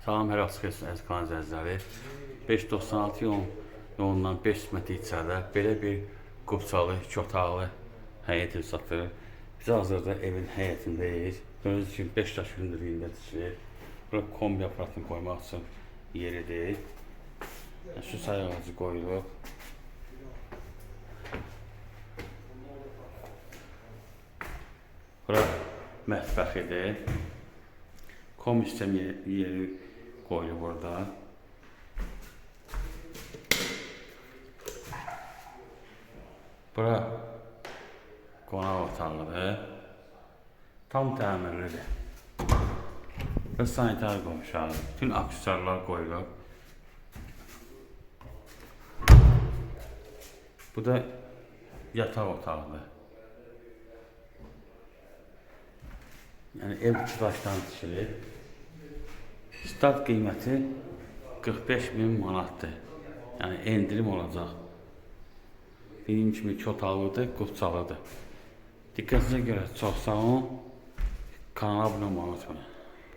Salam, hər vaxt xeyirsin əziz kanal izləyiciləri. 596 yol yolundan 500 metr içəridə belə bir qubçalı, iki otaqlı həyət ev satılır. Biz hazırda evin həyətindəyik. Gördüyünüz kimi 5 daş hündürlüyündə tikilir. Bura kombi aparatını qoymaq üçün yeridir. Şu say ağacı qoyulub. Bura mətbəxidir. Kom istəm yeri, yeri qoyulub burada. Bura qonaq otağıdır. Tam təmirlidir. Və sanitar qoymuşlar. Bütün aksesuarlar qoyulub. Bu da yataq otağıdır. Yəni ev iki tikilir. Start qiyməti 45 min manatdır. Yəni endirim olacaq. Dediyim kimi iki otaqlıdır, qubçalıdır. Diqqətinizə görə çox sağ olun. Kanala abunə olmayı unutmayın.